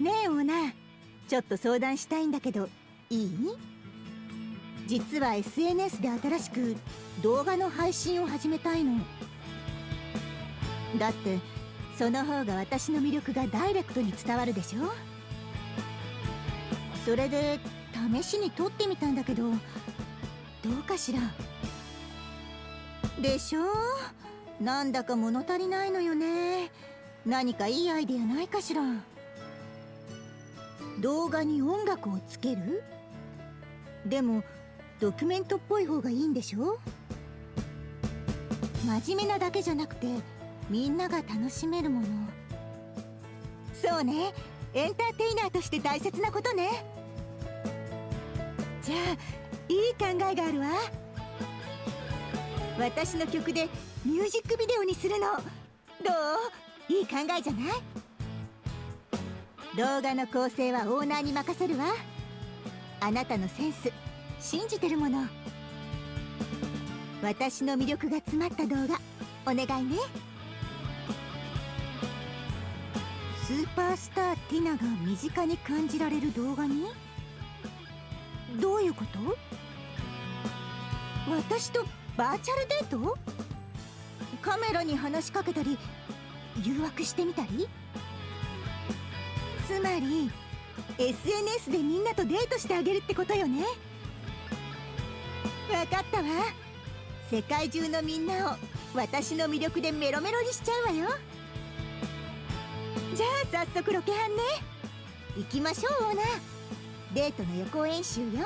ねえオーナー。ちょっと相談したいんだけどいい？実は SNS で新しく動画の配信を始めたいの。だってその方が私の魅力がダイレクトに伝わるでしょ？それで試しに撮ってみたんだけどどうかしら？でしょ？なんだか物足りないのよね。何かいいアイデアないかしら？動画に音楽をつける？でもドキュメントっぽい方がいいんでしょ？真面目なだけじゃなくてみんなが楽しめるもの。そうね。エンターテイナーとして大切なことね。じゃあいい考えがあるわ。私の曲でミュージックビデオにするの。どう？いい考えじゃない？動画の構成はオーナーに任せるわ。あなたのセンス信じてるもの。私の魅力が詰まった動画。お願いね。スーパースターティナが身近に感じられる動画に？どういうこと？私とバーチャルデート？カメラに話しかけたり誘惑してみたり？つまり SNS でみんなとデートしてあげるってことよね。分かったわ。世界中のみんなを私の魅力でメロメロにしちゃうわよ。じゃあ早速ロケハンね。行きましょうオーナー。デートの予行演習よ。